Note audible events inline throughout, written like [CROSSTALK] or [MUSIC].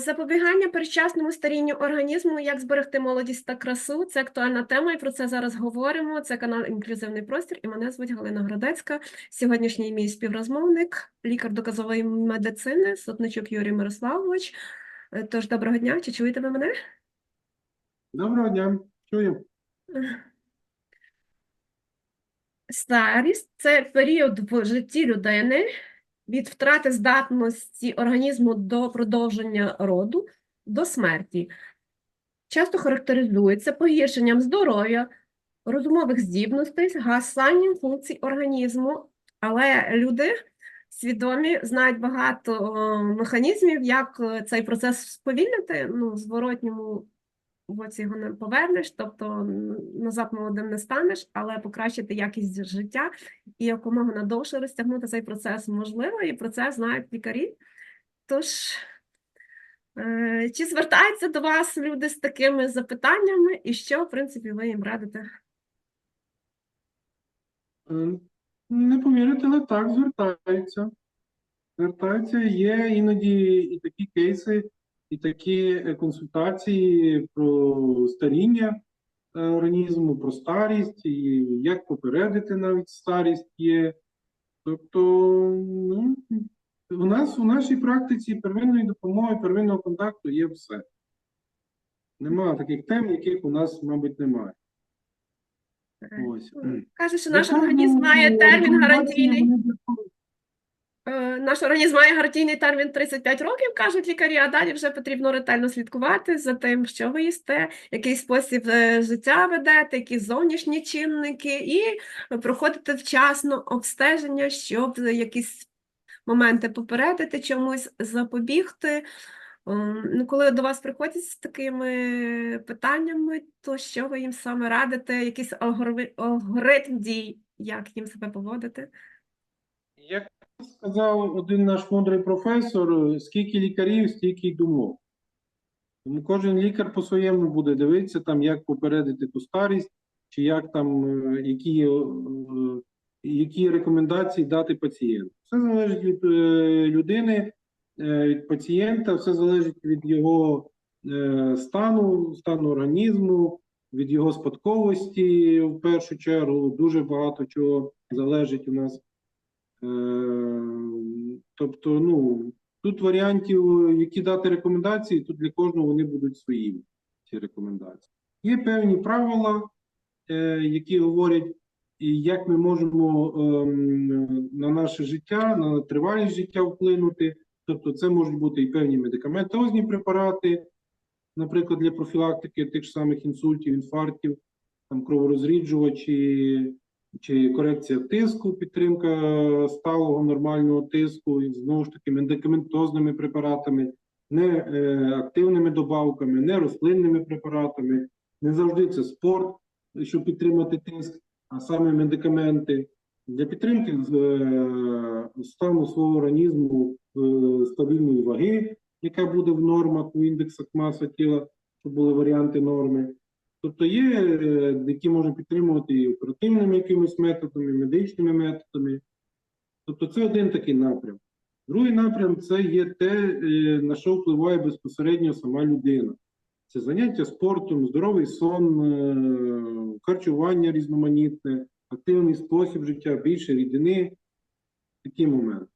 Запобігання передчасному старінню організму, як зберегти молодість та красу. Це актуальна тема, і про це зараз говоримо. Це канал Інклюзивний простір, і мене звуть Галина Гродецька. Сьогоднішній мій співрозмовник, лікар доказової медицини, Сотничук Юрій Мирославович. Е, Тож, доброго дня, чи чуєте ви мене? Доброго дня, чую. Старість це період в житті людини від втрати здатності організму до продовження роду до смерті. Часто характеризується погіршенням здоров'я, розумових здібностей, згасанням функцій організму, але люди свідомі знають багато механізмів, як е, цей процес сповільнити, ну, в зворотньому боці його не повернеш, тобто назад молодим не станеш, але покращити якість життя і якомога надовше розтягнути цей процес можливо, і про це знають лікарі. Тож, е, чи звертаються до вас люди з такими запитаннями, і що, в принципі, ви їм радите? Е, Не повірите, але так, звертаються. Звертаються, є іноді і такі кейси, і такі е, консультації про старіння е, організму, про старість, і як попередити навіть старість є. Тобто, ну, у нас у нашій практиці первинної допомоги, первинного контакту є все. Нема таких тем, яких у нас, мабуть, немає. Ось. Каже, що наш організм має термін гарантійний. вони для того. Е, Наш організм має гарантійний термін 35 років, кажуть лікарі, а далі вже потрібно ретельно слідкувати за тим, що ви їсте, який спосіб е, життя ведете, які зовнішні чинники, і проходити вчасно обстеження, щоб якісь моменти попередити, чомусь запобігти. Ем, Ну, коли до вас приходять з такими питаннями, то що ви їм саме радите? Якийсь алгоритм дій, як їм себе поводити? Сказав один наш мудрий професор, скільки лікарів, стільки й думок. Тому кожен лікар по-своєму буде дивитися, там, як попередити ту старість, чи як там, е, які, е, які рекомендації дати пацієнту. Все залежить від е, людини, від пацієнта, все залежить від його стану, стану організму, від його спадковості в першу чергу. Дуже багато чого залежить у нас. Е, Тобто, ну, тут варіантів, які дати рекомендації, тут для кожного вони будуть свої, ці рекомендації. Є певні правила, е, які говорять, як ми можемо ем, на наше життя, на тривалість життя вплинути. Тобто, це можуть бути і певні медикаментозні препарати, наприклад, для профілактики тих ж самих інсультів, інфарктів, там кроворозріджувачі, чи корекція тиску, підтримка сталого нормального тиску, і знову ж таки медикаментозними препаратами, не е, активними добавками, не рослинними препаратами. Не завжди це спорт, щоб підтримати тиск, а саме медикаменти. Для підтримки е, стану свого організму е, стабільної ваги, яка буде в нормах у індексах маса тіла, щоб були варіанти норми. Тобто є, е, які можна підтримувати і оперативними якимись методами, медичними методами. Тобто це один такий напрям. Другий напрям це є те, е, на що впливає безпосередньо сама людина. Це заняття спортом, здоровий сон, е, харчування різноманітне, активний спосіб життя, більше рідини. Такі моменти.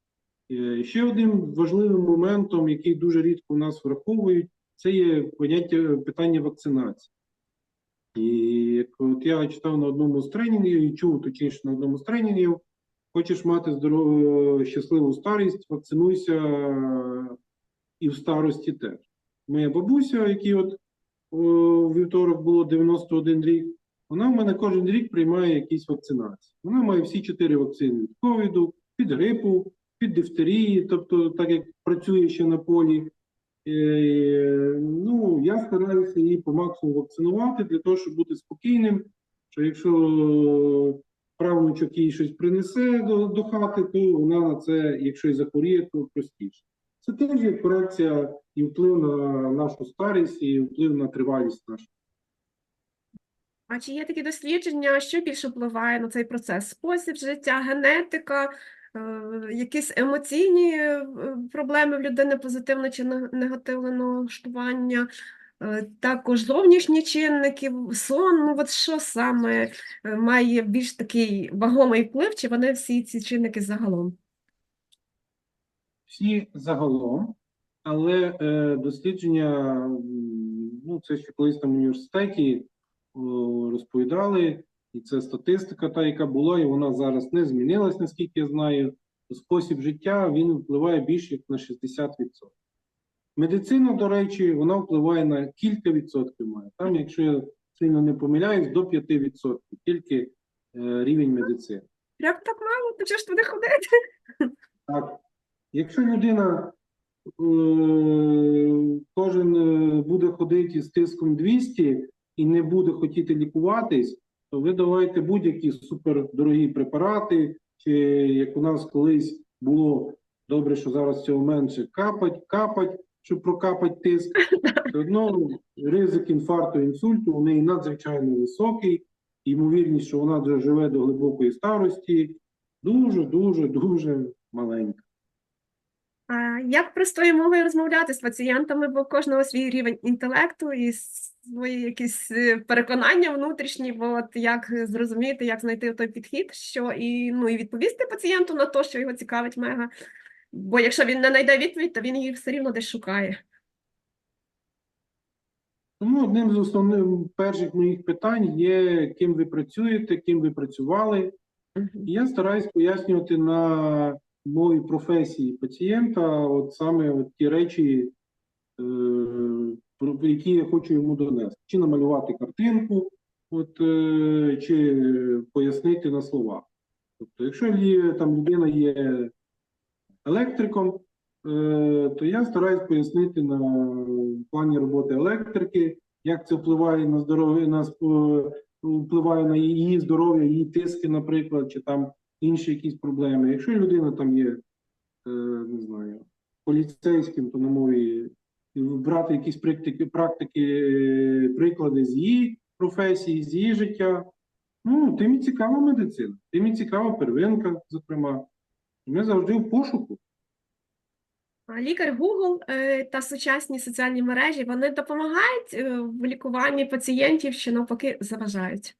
Ще одним важливим моментом, який дуже рідко у нас враховують, це є поняття питання вакцинації. І от я читав на одному з тренінгів і чув точніше на одному з тренінгів, хочеш мати здорову, щасливу старість, вакцинуйся і в старості теж. Моя бабуся, якій от у вівторок було 91 рік, вона в мене кожен рік приймає якісь вакцинації. Вона має всі чотири вакцини від ковіду, від грипу, від дифтерії, тобто так як працює ще на полі. Е, ну, я стараюся її по максимуму вакцинувати для того, щоб бути спокійним, що якщо правнучок їй щось принесе до, до хати, то вона на це, якщо і захворіє, то простіше. Це теж є корекція і вплив на нашу старість, і вплив на тривалість нашу. А чи є такі дослідження, що більше впливає на цей процес? Спосіб життя, генетика, якісь емоційні е, проблеми в людини позитивне чи не- негативне налаштування, е, також зовнішні чинники, сон, ну от що саме е, має більш такий вагомий вплив, чи вони всі ці чинники загалом? всі загалом, але е, дослідження, ну це ще колись там в університеті о, розповідали, і це статистика, та, яка була, і вона зараз не змінилась, наскільки я знаю. Спосіб життя він впливає більше як на 60%. Медицина, до речі, вона впливає на кілька відсотків має. Там, якщо я сильно не помиляюсь, до 5% тільки е, рівень медицини. Як так мало, то чого ж туди ходити? Так. Якщо людина е, кожен е, буде ходити з тиском 200 і не буде хотіти лікуватись, то ви давайте будь-які супердорогі препарати, чи як у нас колись було добре, що зараз цього менше, капать, капать, щоб прокапати тиск. Все одно ризик інфаркту, інсульту у неї надзвичайно високий. Ймовірність, що вона доживе до глибокої старості, дуже, дуже, дуже маленька. Як простою мовою розмовляти з пацієнтами, бо кожного свій рівень інтелекту і свої якісь е, переконання внутрішні, бо от як зрозуміти, як знайти той підхід, що і ну і відповісти пацієнту на те, що його цікавить мега. Бо якщо він не знайде відповідь, то він її все рівно десь шукає. Тому одним з основних перших моїх питань є, ким ви працюєте, ким ви працювали. І я стараюсь пояснювати на мові професії пацієнта, от саме от ті речі, е, про які я хочу йому донести. Чи намалювати картинку, от, е, чи пояснити на словах. Тобто, якщо там людина є електриком, е, то я стараюсь пояснити на плані роботи електрики, як це впливає на здоров'я, на впливає на її здоров'я, її тиски, наприклад, чи там інші якісь проблеми. Якщо людина там є, е, не знаю, поліцейським, то на мові брати якісь практики, практики, е, приклади з її професії, з її життя. Ну, тим і цікава медицина, тим і цікава первинка, зокрема. Ми завжди в пошуку. Лікар Google е, та сучасні соціальні мережі вони допомагають в лікуванні пацієнтів, чи навпаки заважають.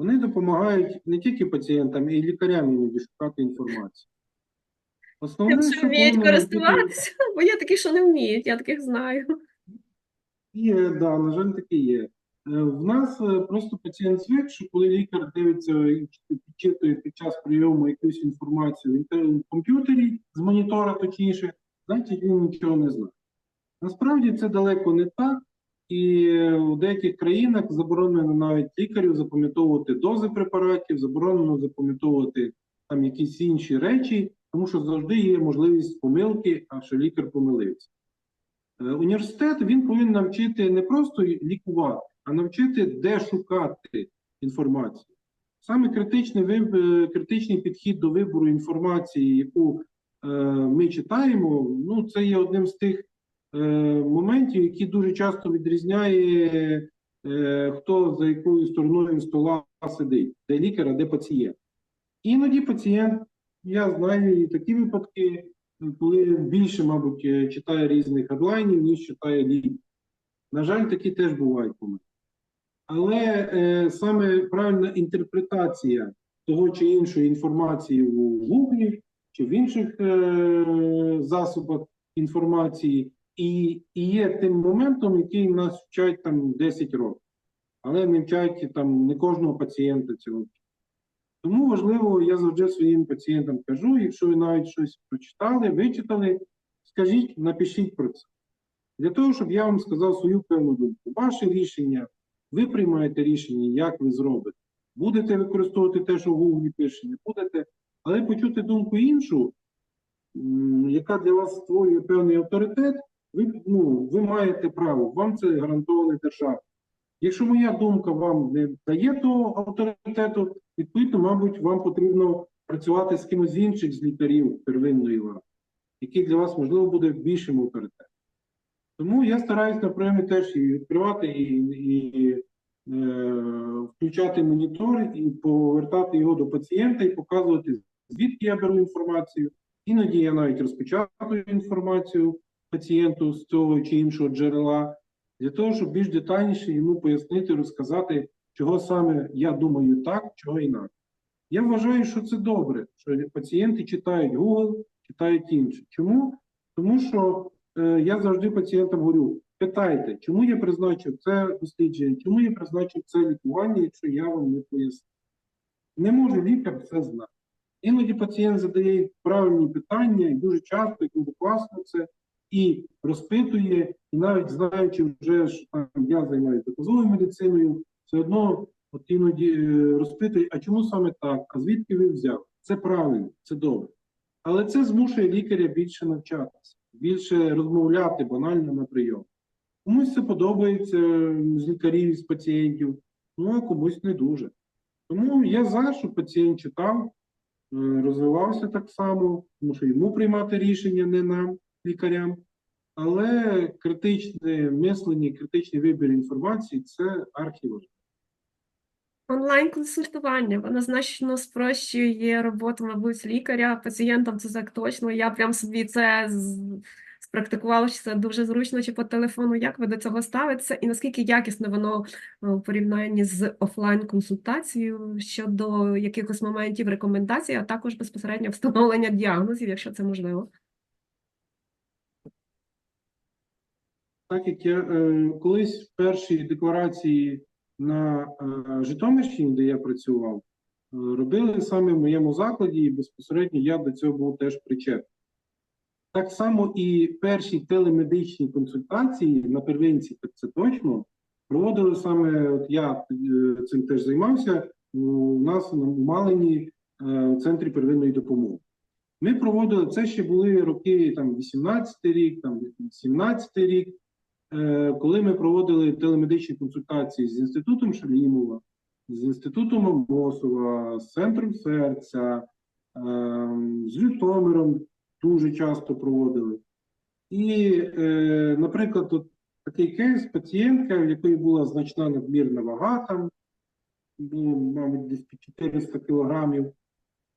Вони допомагають не тільки пацієнтам, і лікарям іноді шукати інформацію. Основне, Тим, що вміють повинно бути- користуватися, бо є такі, що не вміють, я таких знаю. Є, да, на жаль, таке є. Е, В нас е, просто пацієнт звик, що коли лікар дивиться і підчитує під час прийому якусь інформацію в комп'ютері з монітора, точніше, значить він нічого не знає. Насправді це далеко не так, і у деяких країнах заборонено навіть лікарю запам'ятовувати дози препаратів, заборонено запам'ятовувати там якісь інші речі, тому що завжди є можливість помилки, а що лікар помилився. Е, Університет він повинен навчити не просто лікувати, а навчити, де шукати інформацію. Саме критичний, виб- е, критичний підхід до вибору інформації, яку е, ми читаємо, ну це є одним з тих моментів, які дуже часто відрізняє, е, хто за якою стороною стола сидить, де лікар, а де пацієнт. Іноді пацієнт, я знаю і такі випадки, коли більше, мабуть, е, читає різних хедлайнів, ніж читає лікар. На жаль, такі теж бувають помилки. Але е, саме правильна інтерпретація того чи іншої інформації у Гуглі чи в інших е, засобах інформації, і, і є тим моментом, який нас вчать там 10 років. Але не вчать там не кожного пацієнта цього. Тому важливо, я завжди своїм пацієнтам кажу, якщо ви навіть щось прочитали, вичитали, скажіть, напишіть про це. Для того, щоб я вам сказав свою певну думку. Ваше рішення, ви приймаєте рішення, як ви зробите. Будете використовувати те, що в Google пише, не будете, але почути думку іншу, яка для вас створює певний авторитет, ви, ну, ви маєте право, вам це гарантоване держава. Якщо моя думка вам не дає того авторитету, відповідно, мабуть, вам потрібно працювати з кимось інших з лікарів первинної ланки, який для вас, можливо, буде більшим авторитетом. Тому я стараюсь на прийомі теж і відкривати і, і включати монітор і повертати його до пацієнта і показувати, звідки я беру інформацію. Іноді я навіть розпечатую інформацію пацієнту з цього чи іншого джерела, для того, щоб більш детальніше йому пояснити, розказати, чого саме я думаю так, чого інакше. Я вважаю, що це добре, що пацієнти читають Google, читають інше. Чому? Тому що е, я завжди пацієнтам говорю: питайте, чому я призначив це дослідження, чому я призначив це лікування, якщо я вам не поясню. Не може лікар це знати. Іноді пацієнт задає правильні питання, і дуже часто, і дуже класно це, і розпитує, і навіть знаючи вже, що там я займаюся доказовою медициною, все одно от іноді е, розпитує, а чому саме так? А звідки ви взяли? Це правильно, це добре. Але це змушує лікаря більше навчатися, більше розмовляти банально на прийом. Комусь це подобається з лікарів, з пацієнтів, ну а комусь не дуже. Тому я за, щоб пацієнт читав, е, розвивався так само, тому що йому приймати рішення не нам, лікарям. Але критичне мислення, критичний вибір інформації це архіважливо. Онлайн-консультування, воно значно спрощує роботу, мабуть, лікаря, пацієнтам це так точно. Я прям собі це спрактикувала, що це дуже зручно чи по телефону. Як ви до цього ставитеся, і наскільки якісно воно е, в порівнянні з офлайн-консультацією щодо якихось моментів рекомендацій, а також безпосередньо встановлення діагнозів, якщо це можливо? Так як я е, колись в першій декларації на е, Житомирщині, де я працював, е, робили саме в моєму закладі, і безпосередньо я до цього був теж причетний. Так само і перші телемедичні консультації на первинці, так це точно, проводили саме, от я е, цим теж займався, у нас на Малині е, у центрі первинної допомоги. Ми проводили це ще були роки там 18 рік, там 17 рік, коли ми проводили телемедичні консультації з інститутом Шалімова, з інститутом Амосова, з центром серця, ем, з Житомиром дуже часто проводили. І, е, наприклад, такий кейс пацієнтка, в якої була значна надмірна вага, там було, мабуть, десь 400 кілограмів,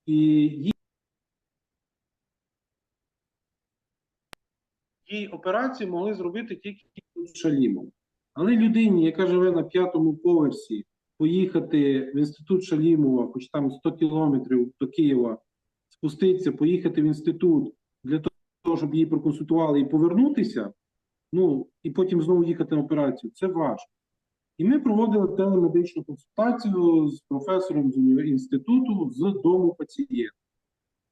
і їй операцію могли зробити тільки шалімом. Але людині, яка живе на п'ятому поверсі, поїхати в інститут Шалімова, хоч там 100 кілометрів до Києва, спуститися, поїхати в інститут для того, щоб її проконсультували і повернутися, ну і потім знову їхати на операцію, це важко. І ми проводили телемедичну консультацію з професором з інституту з дому пацієнта.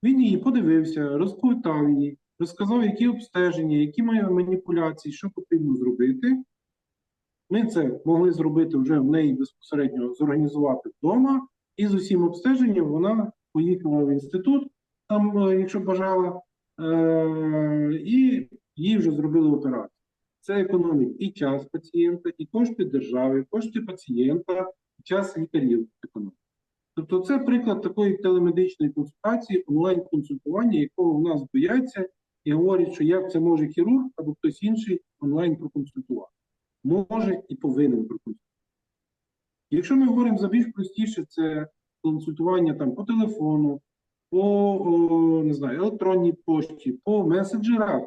Він її подивився, розпитав її, розказав, які обстеження, які має маніпуляції, що потрібно зробити. Ми це могли зробити вже в неї безпосередньо зорганізувати вдома, і з усім обстеженням вона поїхала в інститут, там, е, якщо бажала, е- і їй вже зробили операцію. Це економить і час пацієнта, і кошти держави, кошти пацієнта, і час лікарів економить. Тобто, це приклад такої телемедичної консультації, онлайн-консультування, якого в нас бояться, і говорять, що як це може хірург або хтось інший онлайн проконсультувати. Може і повинен проконсультувати. Якщо ми говоримо за більш простіше, це консультування там по телефону, по не знаю, електронній пошті, по меседжерах,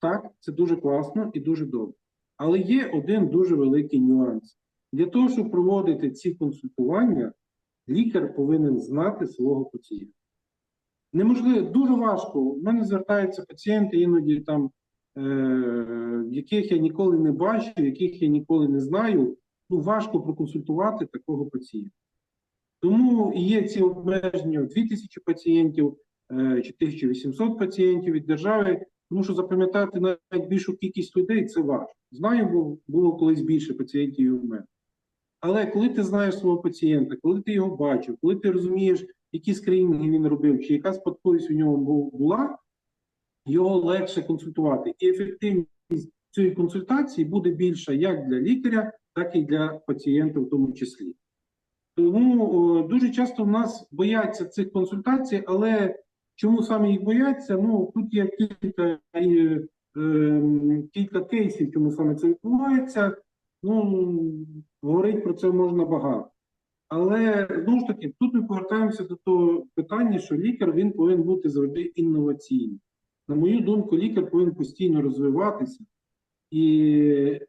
так, це дуже класно і дуже добре. Але є один дуже великий нюанс. Для того, щоб проводити ці консультування, лікар повинен знати свого пацієнта. Неможливо, дуже важко. У мене звертаються пацієнти іноді там, е, яких я ніколи не бачив, яких я ніколи не знаю. Ну, важко проконсультувати такого пацієнта. Тому є ці обмеження 2000 пацієнтів е, чи 1800 пацієнтів від держави, тому що запам'ятати навіть більшу кількість людей це важко. Знаю, бо було колись більше пацієнтів і у мене. Але коли ти знаєш свого пацієнта, коли ти його бачив, коли ти розумієш, які скринінги він робив, чи яка спадковість у нього була, його легше консультувати. І ефективність цієї консультації буде більша як для лікаря, так і для пацієнта в тому числі. Тому дуже часто в нас бояться цих консультацій, але чому саме їх бояться? Ну тут є кілька, е, ем, кілька кейсів, чому саме це відбувається. Ну, говорити про це можна багато. Але знову ж таки, тут ми повертаємося до того питання, що лікар він повинен бути завжди інноваційним. На мою думку, лікар повинен постійно розвиватися і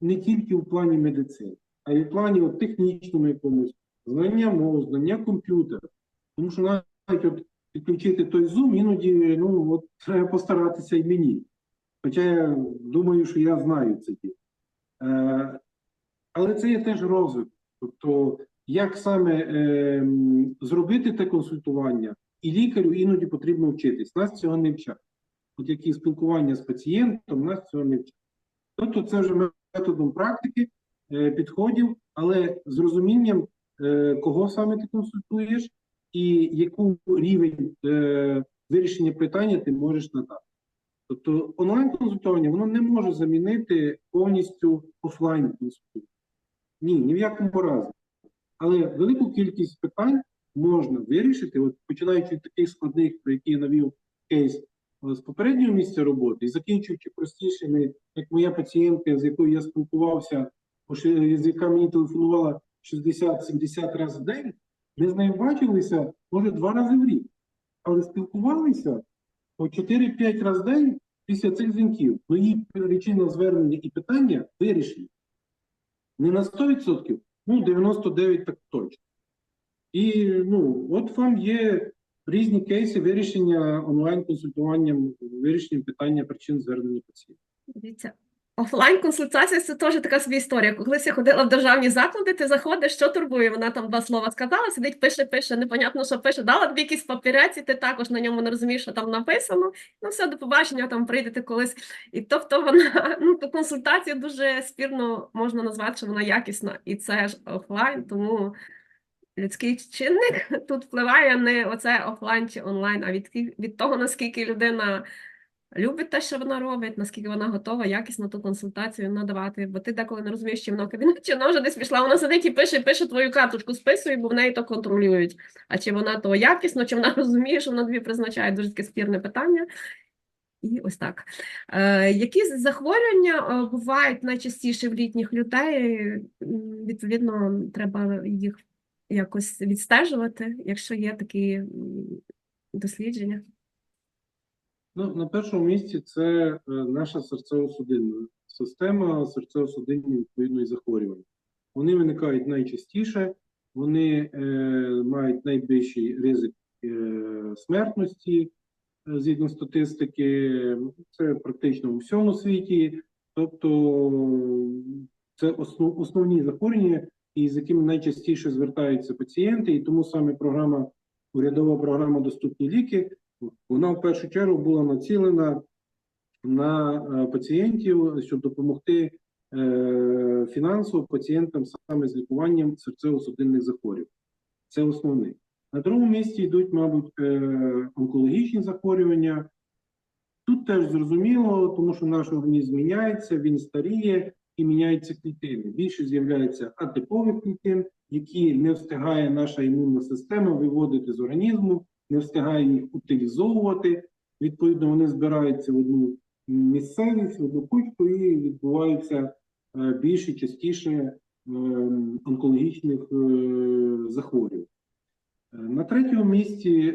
не тільки в плані медицини, а й в плані от, технічному якомусь, знання мов, знання комп'ютера. Тому що навіть от підключити той Zoom, іноді ну, от, треба постаратися і мені. Хоча я думаю, що я знаю це. Е, але це є теж розвиток. Тобто, як саме е, зробити те консультування, і лікарю іноді потрібно вчитись. Нас цього не вчать. От які спілкування з пацієнтом, нас цього не вчать. Тобто, це вже методом практики, е, підходів, але з розумінням, е, кого саме ти консультуєш, і яку рівень е, вирішення питання ти можеш надати. Тобто онлайн-консультування воно не може замінити повністю офлайн консультування. Ні, ні в якому разі. Але велику кількість питань можна вирішити, от починаючи від таких складних, про які я навів кейс е, з попереднього місця роботи, і закінчуючи простішими, як моя пацієнтка, з якою я спілкувався, з яка мені телефонувала 60-70 разів в день, ми з нею бачилися, може, два рази в рік. Але спілкувалися по 4-5 разів в день після цих дзвінків. Ну, її причина звернення і питання вирішені. Не на 100%, ну 99% так точно. І ну, от вам є різні кейси вирішення онлайн-консультуванням, вирішенням питання причин звернення пацієнтів. Дивіться, офлайн-консультація це теж така собі історія. Колись я ходила в державні заклади, ти заходиш, що турбує? Вона там два слова сказала, сидить, пише, пише, непонятно, що пише. Дала тобі якийсь папірець, і ти також на ньому не розумієш, що там написано. Ну, все, до побачення, там прийдете колись. І тобто вона, [LAUGHS] ну, то консультація дуже спірно можна назвати, що вона якісна, і це ж офлайн, тому. Людський чинник [LAUGHS] тут впливає не оце офлайн чи онлайн, а від, від того, наскільки людина любить те, що вона робить, наскільки вона готова якісно ту консультацію надавати. Бо ти деколи не розумієш, чи вона в кабінеті, вона вже десь пішла. Вона сидить і пише, пише твою карточку, списує, бо в неї то контролюють. А чи вона то якісно, чи вона [LAUGHS] розуміє, що вона тобі призначає дуже таке спірне питання. І ось так. Е, які захворювання е, бувають найчастіше в літніх людей? Відповідно, треба їх якось відстежувати, якщо є такі дослідження. Ну, на першому місці це е, наша серцево-судинна система, серцево-судинні відповідної захворювання. Вони виникають найчастіше, вони е, мають найбільший ризик е, смертності е, згідно статистики. Це практично у всьому світі. Тобто це основ, основні захворювання, і з якими найчастіше звертаються пацієнти, і тому саме програма, урядова програма Доступні ліки вона в першу чергу була націлена на е, пацієнтів, щоб допомогти е, фінансово пацієнтам саме з лікуванням серцево-судинних захворювань. Це основне. На другому місці йдуть, мабуть, е, онкологічні захворювання. Тут теж зрозуміло, тому що наш організм міняється, він старіє і міняються клітини. Більше з'являється атипових клітин, які не встигає наша імунна система виводити з організму, не встигає їх утилізовувати. Відповідно, вони збираються в одну місцевість, в одну кучку і відбуваються е, більше частіше е, онкологічних е, захворювань. На третьому місці,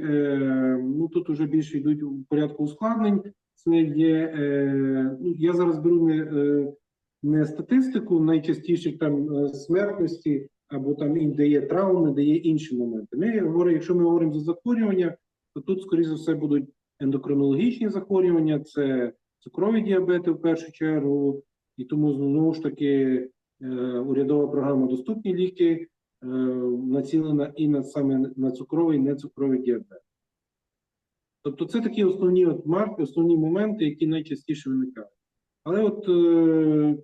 ну тут вже більше йдуть у порядку ускладнень. Це є, ну я зараз беру не, не статистику найчастіших там смертності, або там де є травми, де є інші моменти. Ми говоримо, якщо ми говоримо за захворювання, то тут, скоріше за все, будуть ендокринологічні захворювання, це цукрові діабети в першу чергу, і тому знову ж таки е, урядова програма Доступні ліки е, націлена і на саме на цукровий і нецукровий діабет. Тобто це такі основні от марки, основні моменти, які найчастіше виникають. Але от е,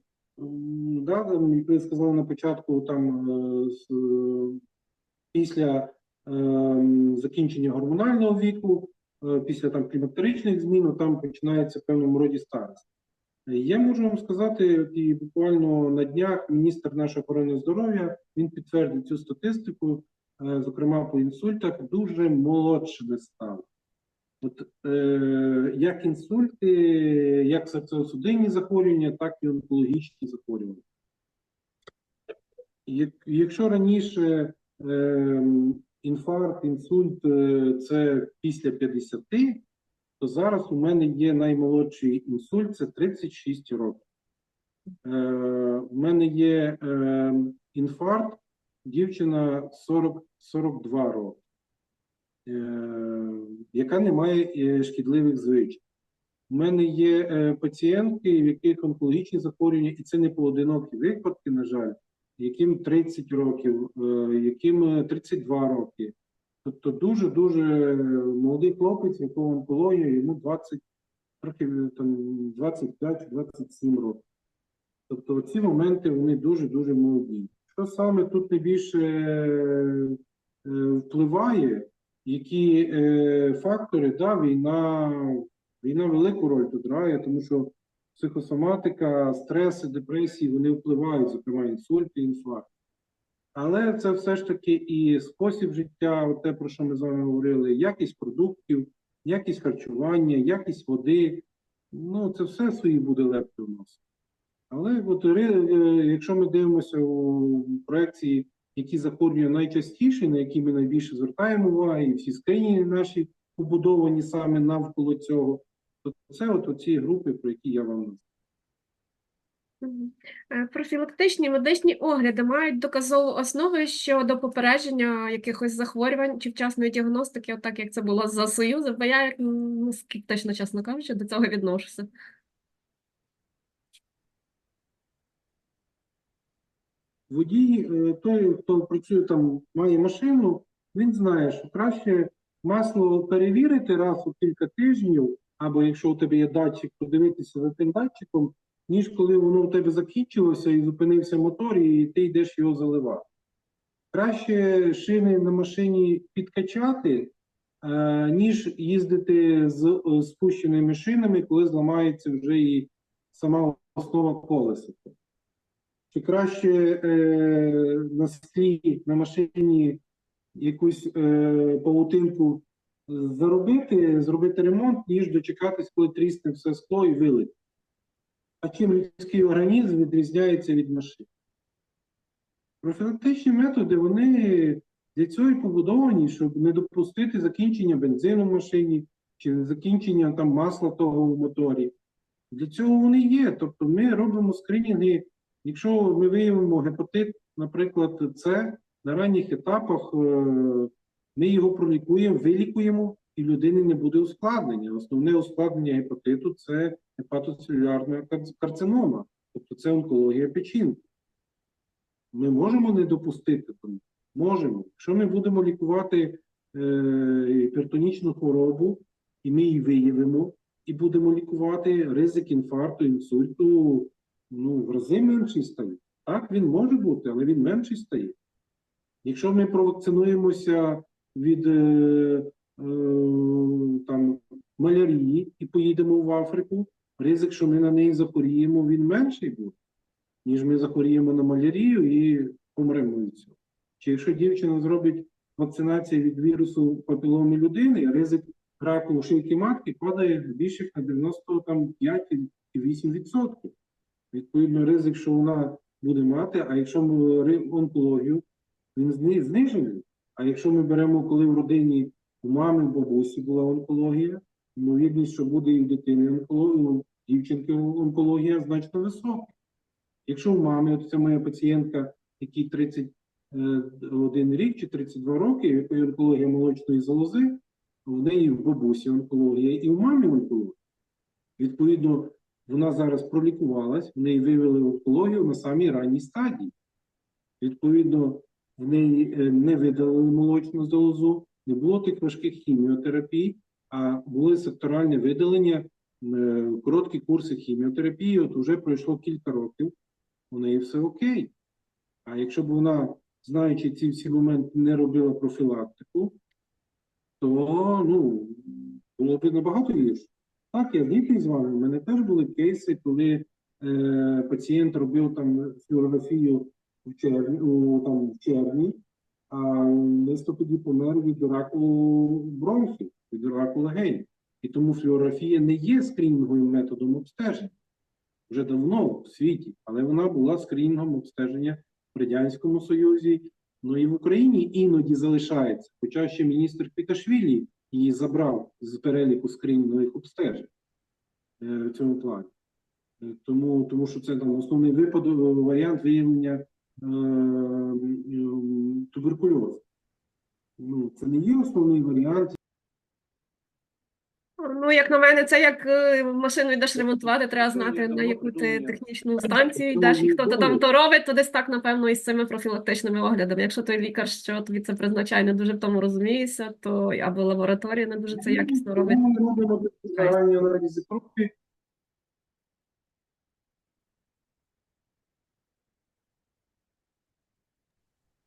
да, як ви сказали на початку, там е, з, е, після е, закінчення гормонального віку, після там клімактеричних змін, там починається в певному роді старість. Я можу вам сказати, і буквально на днях міністр нашої охорони здоров'я він підтвердив цю статистику, зокрема по інсультах, дуже молодшими стали. От е, як інсульти, як серцево-судинні захворювання, так і онкологічні захворювання. Як- Якщо раніше ем, інфаркт, інсульт е, це після 50, то зараз у мене є наймолодший інсульт, це 36 років. Е, У мене є ем, інфаркт, дівчина 40, 42 роки, е, яка не має шкідливих звичок. У мене є пацієнтки, в яких онкологічні захворювання, і це не поодинокі випадки, на жаль, яким 30 років, е, яким е, 32 роки. Тобто дуже-дуже молодий хлопець, якого онкологія, йому 20, років, там, 25-27 років. Тобто ці моменти вони дуже-дуже молоді. Що саме тут найбільше е, е, впливає, які е, фактори, да, війна, війна велику роль тут грає, тому що психосоматика, стреси, депресії вони впливають, зокрема інсульти, інфаркт. Але це все ж таки і спосіб життя, те, про що ми з вами говорили, якість продуктів, якість харчування, якість води. Ну, це все свої буде лепти у нас. Але от, е, якщо ми дивимося у проекції, які захворювання найчастіше, на які ми найбільше звертаємо увагу, і всі скрині наші побудовані саме навколо цього, то це от оці групи, про які я вам назвав. Е, Профілактичні медичні огляди мають доказову основу щодо попередження якихось захворювань чи вчасної діагностики, отак як це було за Союзу, бо я, ну, скептично, чесно кажучи, до цього відношуся. Водій, е, той, хто працює там, має машину, він знає, що краще масло перевірити раз у кілька тижнів, або якщо у тебе є датчик, подивитися за тим датчиком, ніж коли воно у тебе закінчилося і зупинився мотор, і ти йдеш його заливати. Краще шини на машині підкачати, е, ніж їздити з е, спущеними шинами, коли зламається вже і сама основа колеса. Чи краще е, на склі, на машині якусь е, павутинку заробити, зробити ремонт, ніж дочекатись, коли трісне все скло і вилить. А чим людський організм відрізняється від машин? Профілактичні методи, вони для цього і побудовані, щоб не допустити закінчення бензину в машині чи закінчення там масла того в моторі. Для цього вони є. Тобто ми робимо скринінги. Якщо ми виявимо гепатит, наприклад, С на ранніх етапах, е, ми його пролікуємо, вилікуємо, і людини не буде ускладнення. Основне ускладнення гепатиту це гепатоцелюлярна кар- карцинома, тобто це онкологія печінки. Ми можемо не допустити тому? Можемо. Якщо ми будемо лікувати е, гіпертонічну хворобу, і ми її виявимо, і будемо лікувати ризик інфаркту, інсульту, ну, в рази менший стає. Так, він може бути, але він менший стає. Якщо ми провакцинуємося від е, е, там, малярії і поїдемо в Африку, ризик, що ми на неї захворіємо, він менший буде, ніж ми захворіємо на малярію і помремо від цього. Чи якщо дівчина зробить вакцинацію від вірусу папіломи людини, ризик раку шийки матки падає більше на 95-8%. Відповідно, ризик, що вона буде мати, а якщо ми онкологію, він зни- знижений. А якщо ми беремо, коли в родині у мами, у бабусі була онкологія, ймовірність, що буде і в дитини онкологія, в дівчинки онкологія значно висока. Якщо у мами, от це моя пацієнтка, якій 31 рік чи 32 роки, в якої онкологія молочної залози, в неї в бабусі онкологія і в мамі онкологія. Відповідно, вона зараз пролікувалась, в неї виявили онкологію на самій ранній стадії. Відповідно, в неї е, не видалили молочну залозу, не було тих важких хіміотерапій, а були секторальне видалення, е, короткі курси хіміотерапії. От вже пройшло кілька років, у неї все окей. А якщо б вона, знаючи ці всі моменти, не робила профілактику, то ну, було б набагато гірше. Так, я згідний з вами. У мене теж були кейси, коли е, пацієнт робив там флюорографію в червні, у, там, в червні, а в листопаді помер від раку бронхів, від раку легень. І тому флюорографія не є скринінговим методом обстеження вже давно в світі, але вона була скринінгом обстеження в Радянському Союзі, ну і в Україні іноді залишається. Хоча ще міністр Квіташвілі її забрав з переліку скринінгових обстежень е, в цьому плані. Е, Тому, тому що це там основний випадок, варіант виявлення е, м, туберкульозу. Ну, це не є основний варіант. Ну, як на мене, це як е, машину йдеш ремонтувати, треба знати, на яку ти технічну станцію йдеш, і хто то там то робить, то десь так, напевно, із цими профілактичними оглядами. Якщо той лікар, що тобі це призначає, не дуже в тому розуміється, то або лабораторія не дуже це якісно робить. Ми робимо аналізи крові.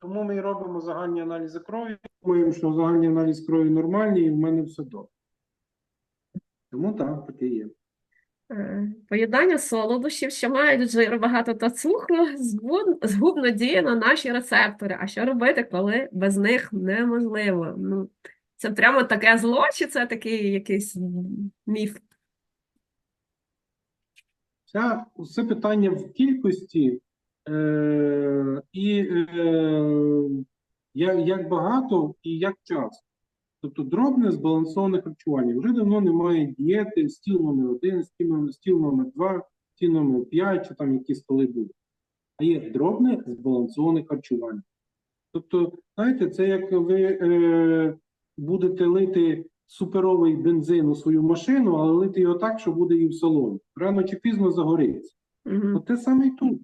Тому ми робимо загальні аналізи крові. Думаємо, що загальний аналіз крові нормальний, і в мене все добре. Тому так, таке є. Е, Поєднання солодощів, що мають жиру багато та цукру, згубно діє на наші рецептори. А що робити, коли без них неможливо? Ну, це прямо таке зло, чи це такий якийсь міф? Ця, це питання в кількості е, і е, як, багато і як часто. Тобто дробне збалансоване харчування. Вже давно немає дієти, стіл номер один, стіл номер, два, стіл номер п'ять, чи там які столи будуть. А є дробне збалансоване харчування. Тобто, знаєте, це як ви е, будете лити суперовий бензин у свою машину, але лити його так, що буде і в салоні. Рано чи пізно загориться. Мгм. От те саме і тут.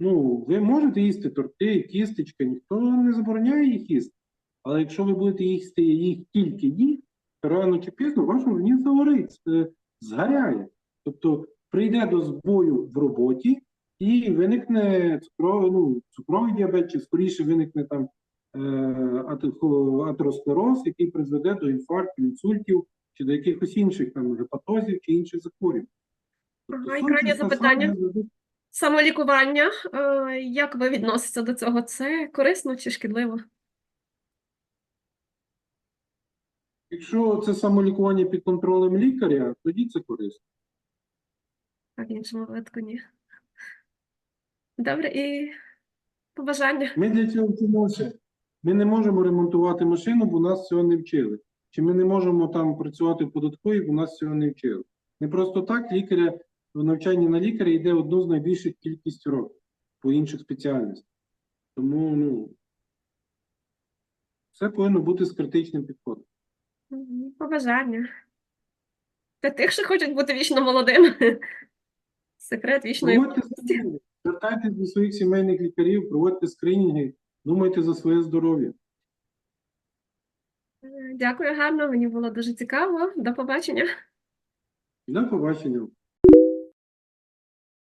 Ну, ви можете їсти торти, тістечка, ніхто не забороняє їх їсти. Але якщо ви будете їсти їх тільки їх, рано чи пізно ваш організм загорить, е, згоряє. Тобто прийде до збою в роботі і виникне цукровий, ну, цукровий діабет, чи скоріше виникне там е, атеросклероз, який призведе до інфарктів, інсультів, чи до якихось інших там гепатозів чи інших захворювань. Тобто Ага, і крайнє запитання. саме Самолікування, е, як ви відноситеся до цього? Це корисно чи шкідливо? Якщо це самолікування під контролем лікаря, тоді це корисно. А в іншому випадку ні. Добре, і побажання. Ми для цього вчимося. Ми не можемо ремонтувати машину, бо нас цього не вчили. Чи ми не можемо там працювати в податковій, бо нас цього не вчили. Не просто так лікаря в навчанні на лікаря йде одну з найбільших кількість років по інших спеціальностях. Тому ну, все повинно бути з критичним підходом. Побажання. Для тих, що хочуть бути вічно молодим. Секрет вічної молодості. звертайтесь до своїх сімейних лікарів, проводьте скринінги, думайте за своє здоров'я. Е, Дякую, гарно. Мені було дуже цікаво. До побачення. До побачення.